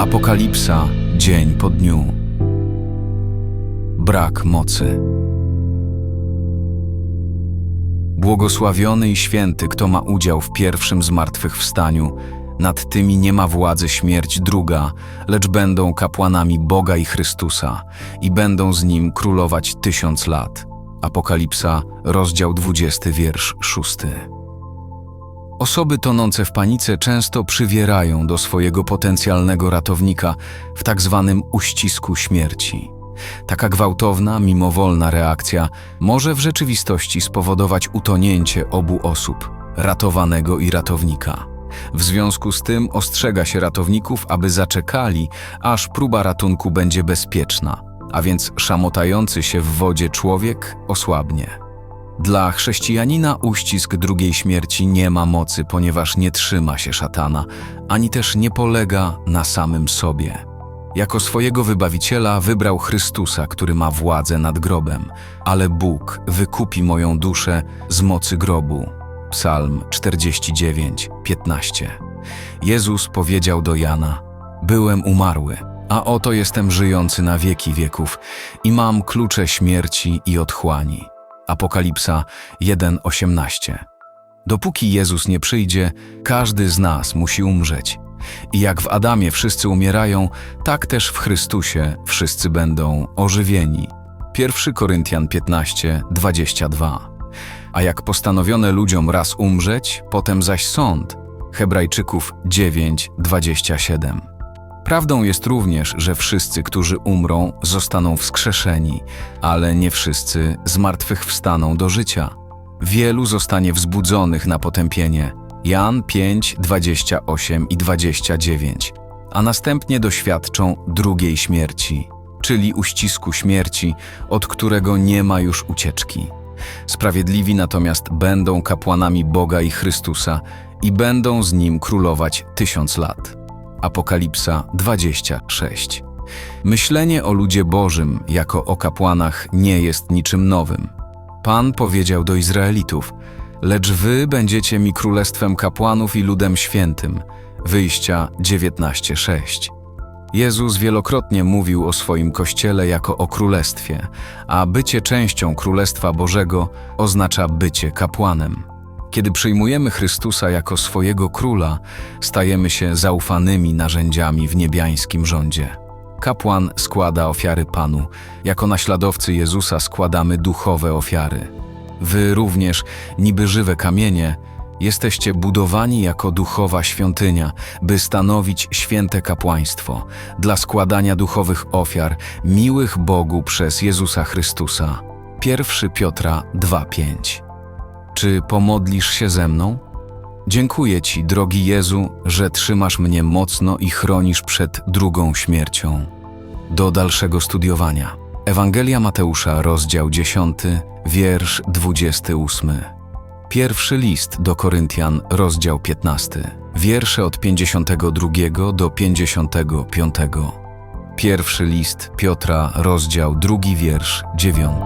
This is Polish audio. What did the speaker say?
Apokalipsa dzień po dniu. Brak mocy. Błogosławiony i święty, kto ma udział w pierwszym zmartwychwstaniu, nad tymi nie ma władzy śmierć druga, lecz będą kapłanami Boga i Chrystusa i będą z Nim królować tysiąc lat. Apokalipsa, rozdział 20, wiersz 6. Osoby tonące w panice często przywierają do swojego potencjalnego ratownika w tak zwanym uścisku śmierci. Taka gwałtowna, mimowolna reakcja może w rzeczywistości spowodować utonięcie obu osób, ratowanego i ratownika. W związku z tym ostrzega się ratowników, aby zaczekali, aż próba ratunku będzie bezpieczna, a więc szamotający się w wodzie człowiek osłabnie. Dla chrześcijanina uścisk drugiej śmierci nie ma mocy, ponieważ nie trzyma się szatana, ani też nie polega na samym sobie. Jako swojego wybawiciela wybrał Chrystusa, który ma władzę nad grobem, ale Bóg wykupi moją duszę z mocy grobu. Psalm 49, 15. Jezus powiedział do Jana: Byłem umarły, a oto jestem żyjący na wieki wieków i mam klucze śmierci i otchłani. Apokalipsa 1:18. Dopóki Jezus nie przyjdzie, każdy z nas musi umrzeć. I jak w Adamie wszyscy umierają, tak też w Chrystusie wszyscy będą ożywieni. 1 Koryntian 15, 22. A jak postanowione ludziom raz umrzeć, potem zaś sąd. Hebrajczyków 9, 27. Prawdą jest również, że wszyscy, którzy umrą, zostaną wskrzeszeni, ale nie wszyscy zmartwychwstaną do życia. Wielu zostanie wzbudzonych na potępienie. Jan 5, 28 i 29. A następnie doświadczą drugiej śmierci, czyli uścisku śmierci, od którego nie ma już ucieczki. Sprawiedliwi natomiast będą kapłanami Boga i Chrystusa i będą z Nim królować tysiąc lat. Apokalipsa 26. Myślenie o ludzie Bożym jako o kapłanach nie jest niczym nowym. Pan powiedział do Izraelitów: Lecz wy będziecie mi królestwem kapłanów i ludem świętym. Wyjścia 19:6. Jezus wielokrotnie mówił o swoim kościele jako o królestwie, a bycie częścią Królestwa Bożego oznacza bycie kapłanem. Kiedy przyjmujemy Chrystusa jako swojego króla, stajemy się zaufanymi narzędziami w niebiańskim rządzie. Kapłan składa ofiary Panu, jako naśladowcy Jezusa składamy duchowe ofiary. Wy również, niby żywe kamienie, jesteście budowani jako duchowa świątynia, by stanowić święte kapłaństwo dla składania duchowych ofiar miłych Bogu przez Jezusa Chrystusa. 1 Piotra 2:5 czy pomodlisz się ze mną? Dziękuję Ci, drogi Jezu, że trzymasz mnie mocno i chronisz przed drugą śmiercią. Do dalszego studiowania. Ewangelia Mateusza, rozdział 10, wiersz 28. Pierwszy list do Koryntian, rozdział 15, wiersze od 52 do 55. Pierwszy list Piotra, rozdział 2, wiersz 9.